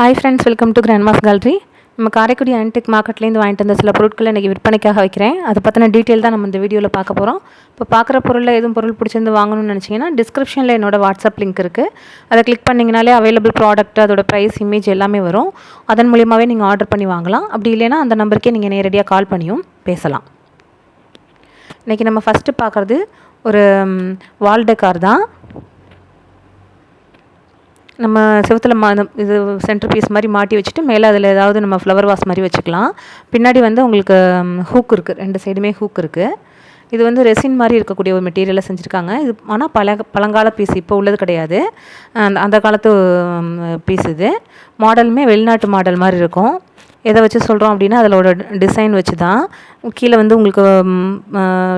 Hi friends welcome to grandma's gallery நம்ம Karaikudi antique மார்க்கெட்லேருந்து வாங்கிட்டு வந்த சில பொருட்களை இன்றைக்கி விற்பனைக்காக வைக்கிறேன். அதை பற்றின டீட்டெயில் தான் நம்ம இந்த வீடியோவில் பார்க்க போகிறோம் இப்போ பார்க்குற பொருளில் எதுவும் பொருள் பிடிச்சிருந்து வாங்கணும்னு நினச்சிங்கன்னா டிஸ்கிரிப்ஷனில் என்னோடய வாட்ஸ்அப் லிங்க் இருக்குது அதை கிளிக் பண்ணிங்கனாலே அவைலபிள் ப்ராடக்ட் அதோட ப்ரைஸ் இமேஜ் எல்லாமே வரும். அதன் மூலியமாகவே நீங்கள் ஆர்டர் பண்ணி வாங்கலாம். அப்படி இல்லைன்னா அந்த நம்பருக்கே நீங்கள் நேரடியாக கால் பண்ணியும் பேசலாம். இன்றைக்கி நம்ம ஃபஸ்ட்டு பார்க்குறது ஒரு வால் டெக்கார் தான். நம்ம செவத்தில் மா இது சென்டர் பீஸ் மாதிரி மாட்டி வச்சுட்டு மேலே அதில் ஏதாவது நம்ம ஃப்ளவர் வாஸ் மாதிரி வச்சுக்கலாம். பின்னாடி வந்து உங்களுக்கு ஹூக் இருக்குது ரெண்டு சைடுமே ஹூக் இருக்குது இது வந்து ரெசின் மாதிரி இருக்கக்கூடிய ஒரு மெட்டீரியலாக செஞ்சுருக்காங்க. இது ஆனால் பல பழங்கால பீஸ் இப்போ உள்ளது கிடையாது. அந்த அந்த காலத்து பீஸ் இது. மாடலுமே வெளிநாட்டு மாடல் மாதிரி இருக்கும். எதை வச்சு சொல்கிறோம் அப்படின்னா அதோட டிசைன் வச்சு தான் கீழே வந்து உங்களுக்கு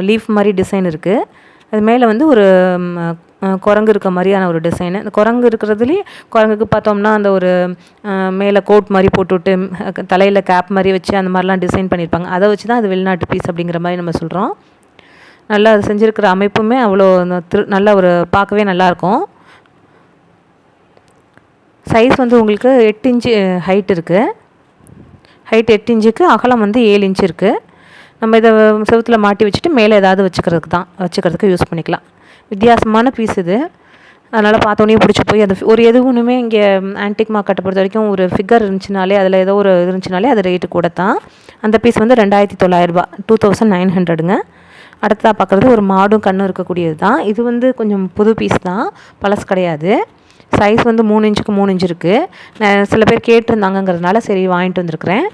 லீஃப் மாதிரி டிசைன் இருக்குது அது மேலே வந்து ஒரு குரங்கு இருக்க மாதிரியான ஒரு டிசைனு அந்த குரங்கு இருக்கிறதுலேயே குரங்குக்கு பார்த்தோம்னா அந்த ஒரு மேலே கோட் மாதிரி போட்டுவிட்டு தலையில் கேப் மாதிரி வச்சு அந்த மாதிரிலாம் டிசைன் பண்ணியிருப்பாங்க அதை வச்சு தான் அது வெளிநாட்டு பீஸ் அப்படிங்கிற மாதிரி நம்ம சொல்கிறோம் நல்லா அது செஞ்சுருக்கிற அமைப்புமே அவ்வளோ திரு நல்ல ஒரு பார்க்கவே நல்லாயிருக்கும். சைஸ் வந்து உங்களுக்கு எட்டு இன்ச்சு ஹைட் இருக்குது ஹைட் எட்டு இன்ச்சுக்கு அகலம் வந்து ஏழு இன்ச்சு இருக்குது நம்ம இதை செவத்தில் மாட்டி வச்சுட்டு மேலே ஏதாவது வச்சுக்கிறதுக்கு தான் வச்சுக்கிறதுக்கு யூஸ் பண்ணிக்கலாம். வித்தியாசமான பீஸ் இது. அதனால் பார்த்தோன்னே பிடிச்சி போய் அது ஒரு எது ஒன்றுமே இங்கே ஆன்டிக் மார்க்கெட்டை பொறுத்த வரைக்கும் ஒரு ஃபிகர் இருந்துச்சுனாலே அதில் ஏதோ ஒரு இருந்துச்சுனாலே அது ரேட்டு கூட தான் அந்த பீஸ் வந்து ரெண்டாயிரத்தி தொள்ளாயிரரூபா டூ தௌசண்ட் நைன் ஹண்ட்ரடுங்க அடுத்ததாக பார்க்குறது ஒரு மாடும் கண்ணும் இருக்கக்கூடியது தான் இது வந்து கொஞ்சம் புது பீஸ் தான் பழசு கிடையாது. சைஸ் வந்து மூணு இன்ச்சுக்கு மூணு இன்ச்சு இருக்குது சில பேர் கேட்டிருந்தாங்கங்கிறதுனால சரி வாங்கிட்டு வந்திருக்கிறேன்.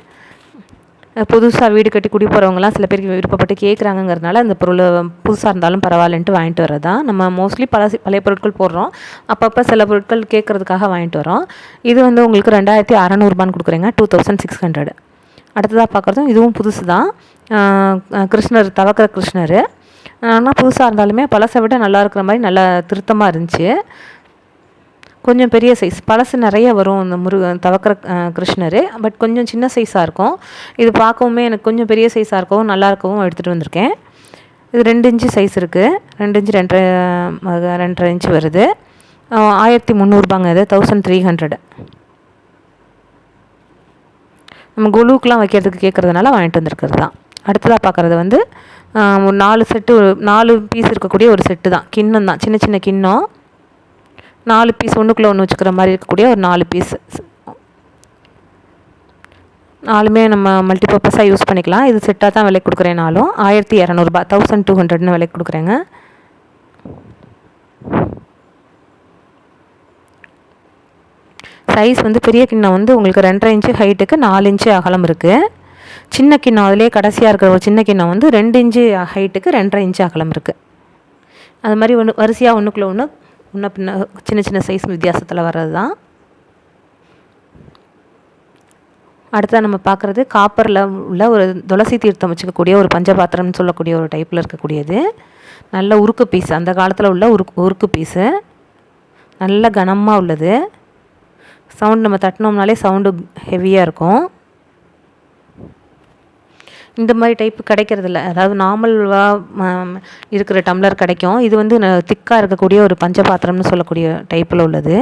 புதுசாக வீடு கட்டி குடி போகிறவங்களாம் சில பேருக்கு விருப்பப்பட்டு கேட்குறாங்கங்கிறதுனால அந்த பொருள் புதுசாக இருந்தாலும் பரவாயில்லன்ட்டு வாங்கிட்டு வரதான் நம்ம மோஸ்ட்லி பழசு பழைய பொருட்கள் போடுறோம். அப்பப்போ சில பொருட்கள் கேட்குறதுக்காக வாங்கிட்டு வரோம் இது வந்து உங்களுக்கு ரெண்டாயிரத்தி அறநூறுபான்னு கொடுக்குறேங்க. டூ தௌசண்ட் சிக்ஸ் ஹண்ட்ரட் அடுத்ததாக பார்க்குறதும் இதுவும் புதுசு தான் கிருஷ்ணர் தவக்கிற கிருஷ்ணர். ஆனால் புதுசாக இருந்தாலுமே பழசை விட நல்லா இருக்கிற மாதிரி நல்லா திருத்தமாக இருந்துச்சு. கொஞ்சம் பெரிய சைஸ் பழசு நிறைய வரும் இந்த முருகன் தவக்கிற கிருஷ்ணர். பட் கொஞ்சம் சின்ன சைஸாக இருக்கும். இது பார்க்கவுமே எனக்கு கொஞ்சம் பெரிய சைஸாக இருக்கவும் நல்லா இருக்கவும் எடுத்துகிட்டு வந்திருக்கேன். இது ரெண்டு இன்ச்சு சைஸ் இருக்குது ரெண்டு இன்ச்சு ரெண்டரை ரெண்டரை இன்ச்சு வருது. ஆயிரத்தி முந்நூறுபாங்க இது. தௌசண்ட் த்ரீ ஹண்ட்ரட் நம்ம குழுக்கெலாம் வைக்கிறதுக்கு கேட்குறதுனால வாங்கிட்டு வந்திருக்கிறது தான். அடுத்ததாக பார்க்குறது வந்து நாலு செட்டு நாலு பீஸ் இருக்கக்கூடிய ஒரு செட்டு தான். கிண்ணம் தான். சின்ன சின்ன கிண்ணம். நாலு பீஸ் ஒன்றுக்குள்ளே ஒன்று வச்சுக்கிற மாதிரி இருக்கக்கூடிய ஒரு நாலு பீஸ் நாலுமே நம்ம மல்டிபர்பஸாக யூஸ் பண்ணிக்கலாம். இது செட்டாக தான் விலை கொடுக்குறேனாலும் ஆயிரத்தி இரநூறுபா தௌசண்ட் டூ ஹண்ட்ரட்னு விலை கொடுக்குறேங்க. சைஸ் வந்து பெரிய கிண்ணம் வந்து உங்களுக்கு ரெண்டரை இன்ச்சு ஹைட்டுக்கு நாலு இன்ச்சு அகலம் இருக்குது சின்ன கிண்ணம் அதிலே கடைசியாக இருக்கிற ஒரு சின்ன கிண்ணம் வந்து ரெண்டு இன்ச்சு ஹைட்டுக்கு ரெண்டரை இன்ச்சு அகலம் இருக்குது அது மாதிரி ஒன்று வரிசையாக ஒன்றுக்குள்ளே ஒன்று முன்ன பின்ன சின்ன சின்ன சைஸ் வித்தியாசத்தில் வர்றது தான் அடுத்ததாக நம்ம பார்க்குறது காப்பரில் உள்ள ஒரு துளசி தீர்த்தம் வச்சுக்கக்கூடிய ஒரு பஞ்சபாத்திரம்னு சொல்லக்கூடிய ஒரு டைப்பில் இருக்கக்கூடியது. நல்ல உருக்கு பீஸ் அந்த காலத்தில் உள்ள உருக்கு உருக்கு பீஸு நல்ல கனமாக உள்ளது. சவுண்ட் நம்ம தட்டினோம்னாலே சவுண்டு ஹெவியாக இருக்கும். இந்த மாதிரி டைப் கிடைக்கிறதில்ல. அதாவது நார்மல்வாக இருக்கிற டம்ளர் கிடைக்கும். இது வந்து திக்காக இருக்கக்கூடிய ஒரு பஞ்சபாத்திரம்னு சொல்லக்கூடிய டைப்பில் உள்ளது.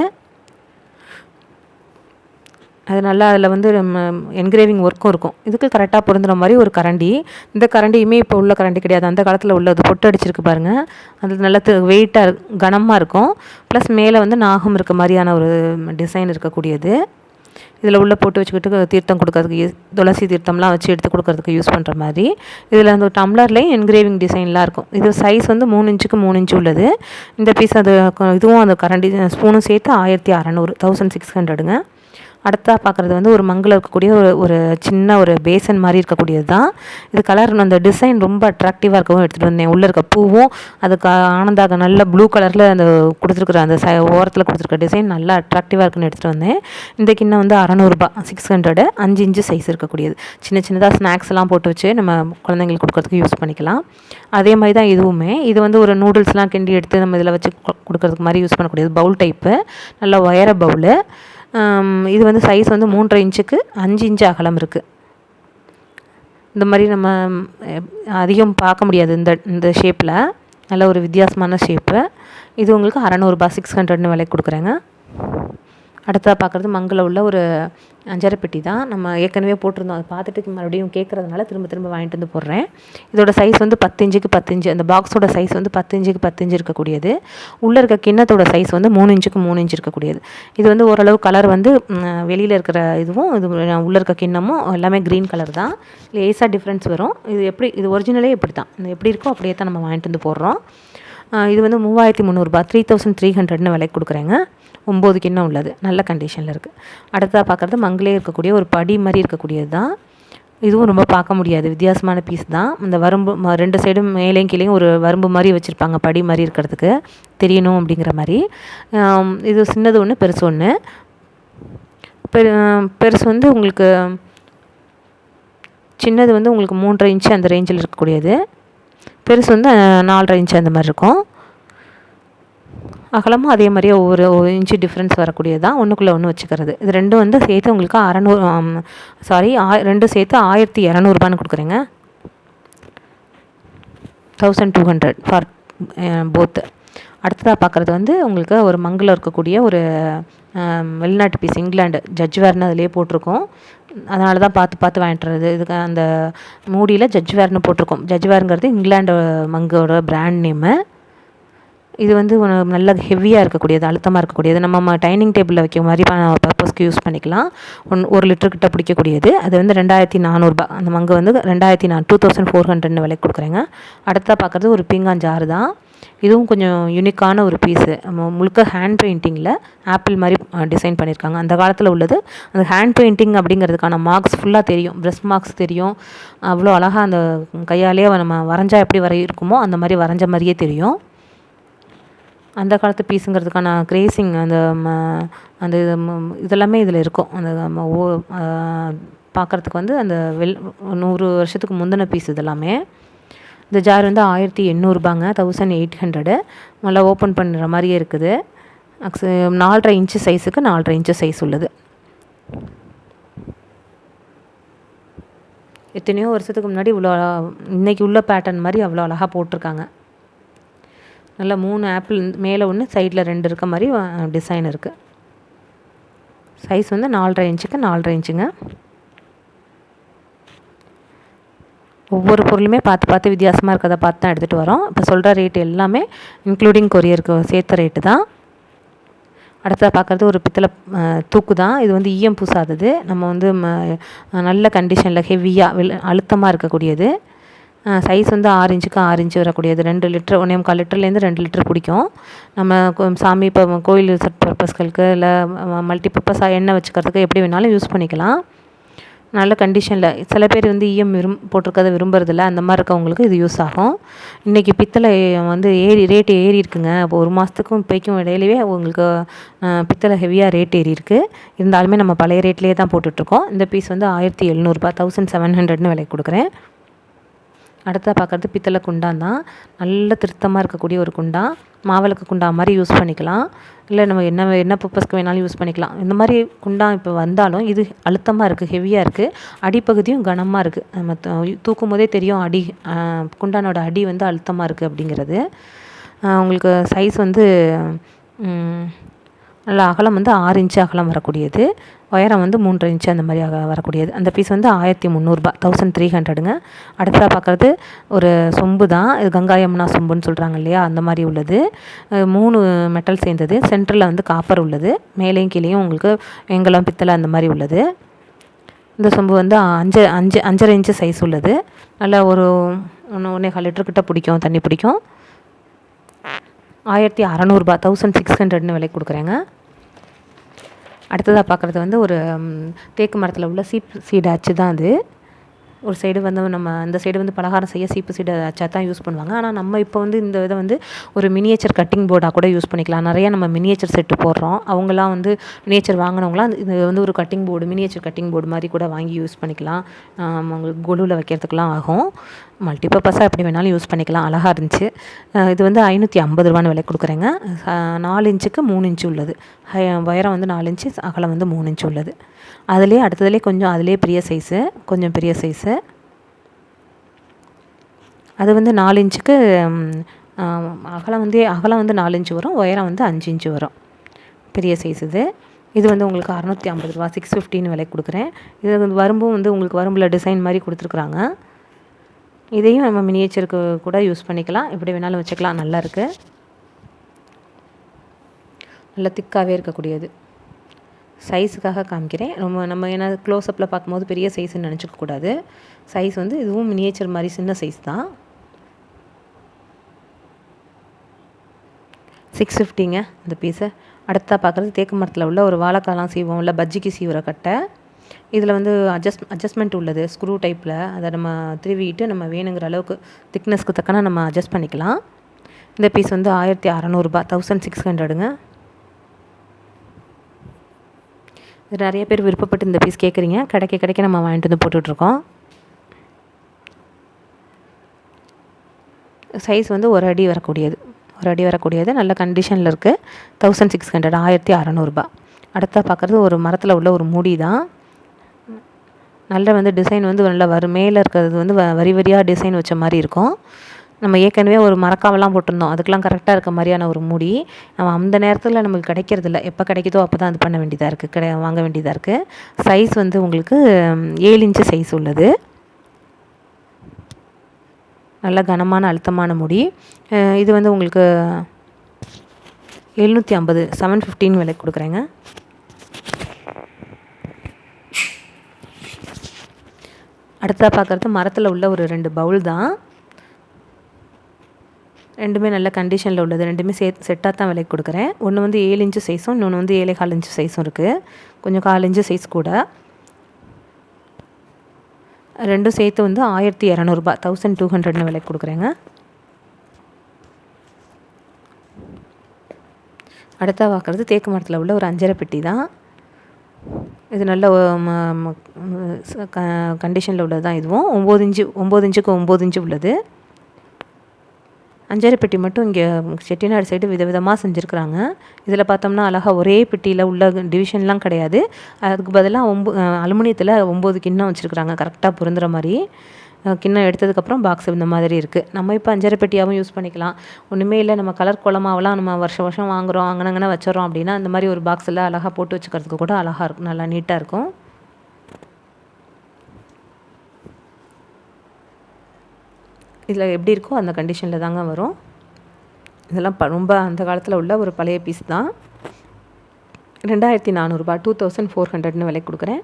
அது நல்லா அதில் வந்து நம்ம என்கிரேவிங் ஒர்க்கும் இருக்கும். இதுக்கு கரெக்டாக பொருந்துற மாதிரி ஒரு கரண்டி. இந்த கரண்டியுமே இப்போ உள்ள கரண்டி கிடையாது. அந்த காலத்தில் உள்ளது பொட்டு அடிச்சிருக்கு பாருங்கள் அது நல்லா வெயிட்டாக கனமாக இருக்கும். ப்ளஸ் மேலே வந்து நாகம் இருக்க மாதிரியான ஒரு டிசைன் இருக்கக்கூடியது. இதில் உள்ளே போட்டு வச்சுக்கிட்டு தீர்த்தம் கொடுக்கறதுக்கு துளசி தீர்த்தம்லாம் வச்சு எடுத்து கொடுக்கறதுக்கு யூஸ் பண்ணுற மாதிரி. இதில் அந்த டம்ளர்லேயும் என்கிரேவிங் டிசைன்லாம் இருக்கும். இது சைஸ் வந்து மூணு இன்ச்சுக்கு மூணு இன்ச்சு உள்ளது. இந்த பீஸ் அது இதுவும் அந்த கரண்டி ஸ்பூனும் சேர்த்து ஆயிரத்தி அறநூறு தௌசண்ட் சிக்ஸ் ஹண்ட்ரடுங்க அடுத்ததாக பார்க்குறது வந்து ஒரு மங்கில் இருக்கக்கூடிய ஒரு ஒரு சின்ன ஒரு பேசன் மாதிரி இருக்கக்கூடியது தான் இது கலர் அந்த டிசைன் ரொம்ப அட்ராக்டிவாக இருக்கவும் எடுத்துகிட்டு வந்தேன். உள்ளே இருக்க பூவும் அதுக்கு ஆனந்தாக நல்ல ப்ளூ கலரில் அந்த கொடுத்துருக்குற அந்த ச ஓரத்தில் கொடுத்துருக்க டிசைன் நல்லா அட்ராக்டிவாக இருக்குன்னு எடுத்துகிட்டு வந்தேன். இந்த கிண்ணம் வந்து அறநூறுபா சிக்ஸ் ஹண்ட்ரடு அஞ்சு இன்ச்சு சைஸ் இருக்கக்கூடியது. சின்ன சின்னதாக ஸ்நாக்ஸ் எல்லாம் போட்டு வச்சு நம்ம குழந்தைங்களுக்கு கொடுக்கறதுக்கு யூஸ் பண்ணிக்கலாம். அதே மாதிரி தான் இதுவுமே. இது வந்து ஒரு நூடுல்ஸ்லாம் கிண்டி எடுத்து நம்ம இதில் வச்சு கொடுக்குறதுக்கு மாதிரி யூஸ் பண்ணக்கூடியது. பவுல் டைப்பு நல்ல ஒயர பவுலு இது வந்து சைஸ் வந்து மூன்றரை இன்ச்சுக்கு அஞ்சு இன்ச்சு அகலம் இருக்குது இந்த மாதிரி நம்ம அதிகம் பார்க்க முடியாது இந்த இந்த ஷேப்பில் நல்ல ஒரு வித்தியாசமான ஷேப்பு இது உங்களுக்கு அறநூறுபா சிக்ஸ் ஹண்ட்ரட்னு விலை கொடுக்குறேங்க. அடுத்ததாக பார்க்குறது மங்கில் உள்ள ஒரு அஞ்சரை பெட்டி தான். நம்ம ஏற்கனவே போட்டிருந்தோம். அதை பார்த்துட்டு மறுபடியும் கேட்குறதுனால திரும்ப திரும்ப வாங்கிட்டு வந்து போடுறேன். இதோட சைஸ் வந்து பத்து இஞ்சுக்கு பத்து இஞ்சு அந்த பாக்ஸோட சைஸ் வந்து பத்து இஞ்சுக்கு பத்து இஞ்சு இருக்கக்கூடியது. உள்ளே இருக்க கிண்ணத்தோட சைஸ் வந்து மூணு இன்ச்சுக்கு மூணு இன்ச்சு இருக்கக்கூடியது. இது வந்து ஓரளவு கலர் வந்து வெளியில் இருக்கிற இதுவும் இது உள்ளே இருக்க கிண்ணமும் எல்லாமே க்ரீன் கலர் தான். லேஸாக டிஃப்ரென்ஸ் வரும். இது எப்படி இது ஒரிஜினலே இப்படி தான் இது எப்படி இருக்கோ அப்படியே தான் நம்ம வாங்கிட்டு வந்து போடுறோம். இது வந்து மூவாயிரத்தி முந்நூறுபா த்ரீ தௌசண்ட் த்ரீ ஹண்ட்ரட்னு விலைக்கு கொடுக்குறேங்க. ஒம்பது கிண்ணம் உள்ளது நல்ல கண்டிஷனில் இருக்குது அடுத்ததாக பார்க்குறது மங்களே இருக்கக்கூடிய ஒரு படி மாதிரி இருக்கக்கூடியது தான். இதுவும் ரொம்ப பார்க்க முடியாது வித்தியாசமான பீஸ் தான். இந்த வரம்பு ம- ரெண்டு சைடும் மேலேயும் கீழேயும் ஒரு வரம்பு மாதிரி வச்சுருப்பாங்க படி மாதிரி இருக்கிறதுக்கு. தெரியணும் அப்படிங்கிற மாதிரி. இது சின்னது ஒன்று பெருசு ஒன்று பெரு பெருசு வந்து உங்களுக்கு சின்னது வந்து உங்களுக்கு மூன்றரை இன்ச்சு அந்த ரேஞ்சில் இருக்கக்கூடியது. பெருசு வந்து நாலரை இன்ச்சு அந்த மாதிரி இருக்கும். அகலமும் அதே மாதிரியே ஒவ்வொரு இன்ச்சு டிஃப்ரென்ஸ் வரக்கூடியது தான் ஒன்றுக்குள்ளே ஒன்று வச்சுக்கிறது. இது ரெண்டும் வந்து சேர்த்து உங்களுக்கு அறநூறு சாரி ஆ ரெண்டும் சேர்த்து ஆயிரத்தி இரநூறுபான்னு கொடுக்குறேங்க. தௌசண்ட் டூ ஹண்ட்ரட் ஃபார் போத்து அடுத்ததாக பார்க்குறது வந்து உங்களுக்கு ஒரு மங்கில் இருக்கக்கூடிய ஒரு வெளிநாட்டு பீஸ் இங்கிலாண்டு ஜட்ஜ்வேர்னு அதிலே போட்டிருக்கோம். அதனால தான் பார்த்து பார்த்து வாங்கிட்டு வர்றது. இதுக்கு அந்த மூடியில் ஜட்ஜ்வேர்னு போட்டிருக்கோம். ஜட்ஜ்வேருங்கிறது இங்கிலாண்டு மங்கோட பிராண்ட் நேமு இது வந்து நல்ல ஹெவியாக இருக்கக்கூடியது அழுத்தமாக இருக்கக்கூடியது. நம்ம டைனிங் டேபிளில் வைக்க மாதிரி பர்பஸ்க்கு யூஸ் பண்ணிக்கலாம். ஒன் ஒரு லிட்டர் கிட்ட பிடிக்கக்கூடியது. அது வந்து ரெண்டாயிரத்தி நானூறுபா. அந்த மங்கு வந்து ரெண்டாயிரத்தி நான் டூ தௌசண்ட் ஃபோர் ஹண்ட்ரட்னு விலைக்கு கொடுக்குறேங்க. அடுத்ததாக பார்க்குறது ஒரு பீங்கான் ஜாரு தான். இதுவும் கொஞ்சம் யூனிக்கான ஒரு பீஸு முழுக்க ஹேண்ட் பெயிண்டிங்கில் ஆப்பிள் மாதிரி டிசைன் பண்ணியிருக்காங்க. அந்த காலத்தில் உள்ளது அந்த ஹேண்ட் பெயிண்டிங் அப்படிங்கிறதுக்கான மார்க்ஸ் ஃபுல்லாக தெரியும். ப்ரெஸ் மார்க்ஸ் தெரியும். அவ்வளோ அழகாக அந்த கையாலேயே நம்ம வரைஞ்சா எப்படி வரைய இருக்குமோ அந்த மாதிரி வரைஞ்ச மாதிரியே தெரியும். அந்த காலத்து பீஸுங்கிறதுக்கான கிரேசிங் அந்த ம- அந்த இதெல்லாமே இதில் இருக்கும். அந்த ஓ பார்க்குறதுக்கு வந்து அந்த வெல் நூறு வருஷத்துக்கு முந்தின பீஸ் இதெல்லாமே. இந்த ஜார் வந்து ஆயிரத்தி எண்ணூறுபாங்க. தௌசண்ட் எயிட் ஹண்ட்ரடு நல்லா ஓப்பன் பண்ணுற மாதிரியே இருக்குது. அக்ஸ் நாலரை இன்ச்சு சைஸுக்கு நாலரை இன்ச்சு சைஸ் உள்ளது. எத்தனையோ வருஷத்துக்கு முன்னாடி இவ்வளோ இன்னைக்கு உள்ள பேட்டர்ன் மாதிரி அவ்வளோ அழகாக போட்டிருக்காங்க. நல்லா மூணு ஆப்பிள் மேலே ஒன்று சைடில் ரெண்டு இருக்க மாதிரி டிசைன் இருக்குது சைஸ் வந்து நாலரை இன்ச்சுக்கு நாலரை இன்ச்சுங்க ஒவ்வொரு பொருளுமே பார்த்து பார்த்து வித்தியாசமாக இருக்கிறத பார்த்து தான் எடுத்துகிட்டு வரோம். இப்போ சொல்கிற ரேட் எல்லாமே இன்க்ளூடிங் கொரியருக்கு சேர்த்த ரேட்டு தான். அடுத்ததாக பார்க்குறது ஒரு பித்தளை தூக்கு தான். இது வந்து ஈயம் பூசாதது. நம்ம வந்து ம- நல்ல கண்டிஷனில் ஹெவியாக அழுத்தமாக இருக்கக்கூடியது. சைஸ் வந்து ஆறு இன்ச்சுக்கு ஆறு இன்ச்சு வரக்கூடியது. ரெண்டு லிட்டர் ஒன்றே முக்கால் லிட்டர்லேருந்து ரெண்டு லிட்டர் பிடிக்கும். நம்ம சாமி இப்போ கோயில் பர்பஸ்களுக்கு இல்லை மல்டி பர்பஸாக எண்ணெய் வச்சுக்கிறதுக்கு எப்படி வேணாலும் யூஸ் பண்ணிக்கலாம். நல்ல கண்டிஷனில் சில பேர் வந்து இஎம் விரும் போட்டிருக்கதை விரும்புறதில்ல. அந்த மாதிரி இருக்கவங்களுக்கு இது யூஸ் ஆகும். இன்றைக்கி பித்தளை வந்து ஏறி ரேட் ஏறி இருக்குங்க. இப்போ ஒரு மாதத்துக்கும் இப்போக்கும் இடையிலவே உங்களுக்கு பித்தளை ஹெவியாக ரேட் ஏறி இருக்குது இருந்தாலுமே நம்ம பழைய ரேட்லேயே தான் போட்டுட்ருக்கோம். இந்த பீஸ் வந்து ஆயிரத்தி எழுநூறுபா தௌசண்ட் செவன் ஹண்ட்ரட்னு விலை கொடுக்குறேன். அடுத்ததாக பார்க்குறது பித்தளை குண்டான் தான். நல்ல திருத்தமாக இருக்கக்கூடிய ஒரு குண்டான். மாவிளக்கு குண்டா மாதிரி யூஸ் பண்ணிக்கலாம். இல்லை நம்ம என்ன என்ன பர்பஸ்க்கு வேணாலும் யூஸ் பண்ணிக்கலாம். இந்த மாதிரி குண்டா இப்போ வந்தாலும் இது அழுத்தமாக இருக்குது ஹெவியாக இருக்குது அடிப்பகுதியும் கனமாக இருக்குது நம்ம தூக்கும் போதே தெரியும் அடி குண்டானோட அடி வந்து அழுத்தமாக இருக்குது அப்படிங்கிறது. உங்களுக்கு சைஸ் வந்து நல்லா நல்ல அகலம் வந்து ஆறு இன்ச்சு அகலம் வரக்கூடியது. உயரம் வந்து மூன்று இன்ச்சு அந்த மாதிரி வரக்கூடியது. அந்த பீஸ் வந்து ஆயிரத்தி முந்நூறுபா தௌசண்ட் த்ரீ ஹண்ட்ரடுங்க அடுத்ததாக பார்க்குறது ஒரு சொம்பு தான் இது கங்கா யமுனா சொம்புன்னு சொல்கிறாங்க இல்லையா? அந்த மாதிரி உள்ளது. மூணு மெட்டல் சேர்ந்தது. சென்டரில் வந்து காப்பர் உள்ளது. மேலேயும் கீழேயும் உங்களுக்கு வெங்கலம் பித்தளை அந்த மாதிரி உள்ளது. இந்த சொம்பு வந்து அஞ்சு அஞ்சு அஞ்சரை இன்ச்சு சைஸ் உள்ளது. நல்லா ஒரு ஒன்று ஒன்றே கால் லிட்டர் கிட்ட பிடிக்கும். தண்ணி பிடிக்கும். ஆயிரத்தி அறநூறுபா தௌசண்ட் சிக்ஸ் ஹண்ட்ரட்னு விலைக்கு கொடுக்குறேங்க. அடுத்ததாக பார்க்குறது வந்து ஒரு தேக்கு மரத்தில் உள்ள சீப் சீடு அச்சு தான் அது. ஒரு சைடு வந்து நம்ம இந்த சைடு வந்து பலகாரம் செய்ய சீப்பு சீடு அச்சா தான் யூஸ் பண்ணுவாங்க. ஆனால் நம்ம இப்போ வந்து இந்த இதை வந்து ஒரு மினியேச்சர் கட்டிங் போர்டாக கூட யூஸ் பண்ணிக்கலாம். நிறைய நம்ம மினியேச்சர் செட்டு போடுறோம். அவங்களாம் வந்து மினியேச்சர் வாங்கினவங்களாம் இது வந்து ஒரு cutting board miniature cutting board மாதிரி கூட வாங்கி யூஸ் பண்ணிக்கலாம். அவங்களுக்கு கொலுவில் வைக்கிறதுக்கெலாம் ஆகும். மல்டிபர்பஸாக எப்படி வேணாலும் யூஸ் பண்ணிக்கலாம். அழகாக இருந்துச்சு. இது வந்து ஐநூற்றி ஐம்பது ரூபான்னு விலை கொடுக்குறேங்க. நாலு இன்ச்சுக்கு மூணு இன்ச்சு உள்ளது. ஹை உயரம் வந்து நாலு இன்ச்சு அகலம் வந்து மூணு இன்ச்சு உள்ளது. அதுலேயே அடுத்ததுலேயே கொஞ்சம் அதுலேயே பெரிய சைஸு கொஞ்சம் பெரிய சைஸு அது வந்து நாலு இன்ச்சுக்கு அகலம் வந்து அகலம் வந்து நாலு இன்ச்சு வரும் உயரம் வந்து அஞ்சு இன்ச்சு வரும். பெரிய சைஸ் இது. இது வந்து உங்களுக்கு அறநூற்றி ஐம்பது ரூபா சிக்ஸ் ஃபிஃப்டின்னு விலை கொடுக்குறேன். இது வந்து வரும்பும் வந்து உங்களுக்கு வரும்பில் டிசைன் மாதிரி கொடுத்துருக்குறாங்க. இதையும் நம்ம மினியேச்சருக்கு கூட யூஸ் பண்ணிக்கலாம். எப்படி வேணாலும் வச்சுக்கலாம். நல்லா இருக்குது நல்லா திக்காகவே இருக்கக்கூடியது. சைஸுக்காக காமிக்கிறேன். ரொம்ப நம்ம ஏன்னா க்ளோஸ்அப்பில் பார்க்கும்போது பெரிய சைஸ்ன்னு நினச்சிக்கக்கூடாது சைஸ் வந்து இதுவும் மினியேச்சர் மாதிரி சின்ன சைஸ் தான். சிக்ஸ் ஃபிஃப்டிங்க இந்த பீஸை அடுத்தா பார்க்குறது தேக்கு மரத்தில் உள்ள ஒரு வாழைக்காலாம் சீவோம் இல்லை பஜ்ஜிக்கு சீவுற கட்டை. இதில் வந்து அட்ஜஸ்ட் அட்ஜஸ்ட்மெண்ட் உள்ளது ஸ்க்ரூ டைப்பில் அதை நம்ம திருவிட்டு நம்ம வேணுங்கிற அளவுக்கு திக்னஸ்க்கு தக்கன நம்ம அட்ஜஸ்ட் பண்ணிக்கலாம். இந்த பீஸ் வந்து ஆயிரத்தி அறநூறுபா தௌசண்ட் சிக்ஸ் ஹண்ட்ரடுங்க இது நிறைய பேர் விருப்பப்பட்டு இந்த பீஸ் கேட்குறீங்க. கிடைக்க கிடைக்க நம்ம வாங்கிட்டு வந்து போட்டுட்ருக்கோம். சைஸ் வந்து ஒரு அடி வரக்கூடியது. ஒரு அடி வரக்கூடியது. நல்ல கண்டிஷனில் இருக்குது தௌசண்ட் சிக்ஸ் ஹண்ட்ரட் ஆயிரத்தி அறநூறுபா. அடுத்த பார்க்குறது ஒரு மரத்தில் உள்ள ஒரு மூடி தான் நல்ல வந்து டிசைன் வந்து நல்லா வரும் மேலே இருக்கிறது வந்து வ வரி வரியாக டிசைன் வச்ச மாதிரி இருக்கும். நம்ம ஏற்கனவே ஒரு மரக்காவெல்லாம் போட்டிருந்தோம். அதுக்கெலாம் கரெக்டாக இருக்க மாதிரியான ஒரு மூடி. நம்ம அந்த நேரத்தில் நமக்கு கிடைக்கிறதில்ல. எப்போ கிடைக்குதோ அப்போ தான் அது பண்ண வேண்டியதாக இருக்குது கிடை வாங்க வேண்டியதாக இருக்குது சைஸ் வந்து உங்களுக்கு ஏழு இன்ச்சு சைஸ் உள்ளது. நல்ல கனமான அழுத்தமான முடி. இது வந்து உங்களுக்கு எழுநூற்றி ஐம்பது செவன் ஃபிஃப்டின் விலைக்கு கொடுக்குறேங்க. அடுத்ததாக பார்க்குறது மரத்தில் உள்ள ஒரு ரெண்டு பவுல் தான். ரெண்டுமே நல்ல கண்டிஷனில் உள்ளது. ரெண்டுமே சே செட்டாக தான் விலைக்கு கொடுக்குறேன். ஒன்று வந்து ஏழு இன்ச்சு சைஸும் இன்னொன்று வந்து ஏழே கால் இன்ச்சு சைஸும் இருக்குது கொஞ்சம் கால் இன்ச்சு சைஸ் கூட. ரெண்டும் சேர்த்து வந்து ஆயிரத்தி இரநூறுபா தௌசண்ட் டூ ஹண்ட்ரட்னு விலைக்கு கொடுக்குறேங்க. அடுத்தா பார்க்குறது தேக்கு மரத்தில் உள்ள ஒரு அஞ்சரை பெட்டி தான். இது நல்ல கண்டிஷனில் உள்ளது தான் இதுவும். ஒம்பது இன்ச்சு ஒம்பது இன்ச்சுக்கு ஒம்பது இன்ச்சு உள்ளது. அஞ்சரை பெட்டி மட்டும் இங்கே செட்டிநாடு சைடு விதவிதமாக செஞ்சுருக்குறாங்க. இதில் பார்த்தோம்னா அழகாக ஒரே பெட்டியில் உள்ள டிவிஷன்லாம் கிடையாது. அதுக்கு பதிலாக ஒம்பு அலுமினியத்தில் ஒம்பது கிண்ணம் வச்சுருக்குறாங்க. கரெக்டாக பொருந்துகிற மாதிரி. கிண்ணம் எடுத்ததுக்கப்புறம் பாக்ஸ் இந்த மாதிரி இருக்குது நம்ம இப்போ அஞ்சரை பெட்டியாகவும் யூஸ் பண்ணிக்கலாம். ஒன்றுமே இல்லை நம்ம கலர் குளமாவெல்லாம் நம்ம வருஷம் வருஷம் வாங்குகிறோம் அங்கனங்கன வச்சுறோம் அப்படின்னா இந்த மாதிரி ஒரு பாக்ஸில் அழகாக போட்டு வச்சுக்கிறதுக்கு கூட அழகாக இருக்கும். நல்லா நீட்டாக இருக்கும். இதில் எப்படி இருக்கோ அந்த கண்டிஷனில் தாங்க வரும். இதெல்லாம் ரொம்ப அந்த காலத்தில் உள்ள ஒரு பழைய பீஸ் தான். ரெண்டாயிரத்தி நானூறுரூபா டூ தௌசண்ட் ஃபோர் ஹண்ட்ரட்னு விலை கொடுக்குறேன்.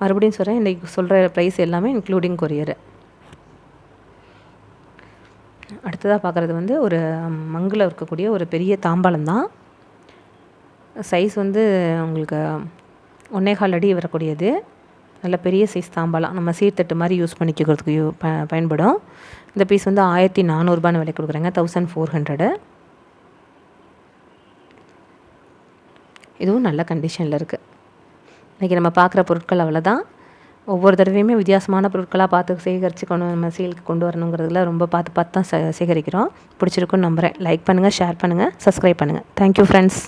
மறுபடியும் சொல்கிறேன் இன்றைக்கி சொல்கிற ப்ரைஸ் எல்லாமே இன்க்ளூடிங் கொரியரு அடுத்ததாக பார்க்குறது வந்து ஒரு மங்கில் இருக்கக்கூடிய ஒரு பெரிய தாம்பாளம் தான். சைஸ் வந்து உங்களுக்கு ஒன்றேகால் அடி வரக்கூடியது. நல்ல பெரிய சைஸ் தாம்பாளம். நம்ம சீர்தட்டு மாதிரி யூஸ் பண்ணிக்கிறதுக்கு யூ ப பயன்படும். இந்த பீஸ் வந்து ஆயிரத்தி நானூறுபான்னு விலை கொடுக்குறேங்க. தௌசண்ட் ஃபோர் ஹண்ட்ரடு இதுவும் நல்ல கண்டிஷனில் இருக்குது இன்றைக்கி நம்ம பார்க்குற பொருட்கள் அவ்வளோதான் ஒவ்வொரு தடவையுமே வித்தியாசமான பொருட்களாக பார்த்து சேகரிச்சுக்கணும் நம்ம சேலுக்கு கொண்டு வரணுங்கிறதுல ரொம்ப பார்த்து பார்த்து தான் சேகரிக்கிறோம். பிடிச்சிருக்குன்னு நம்புகிறேன் லைக் பண்ணுங்கள் ஷேர் பண்ணுங்கள் சப்ஸ்கிரைப் பண்ணுங்கள் தேங்க்யூ ஃப்ரெண்ட்ஸ்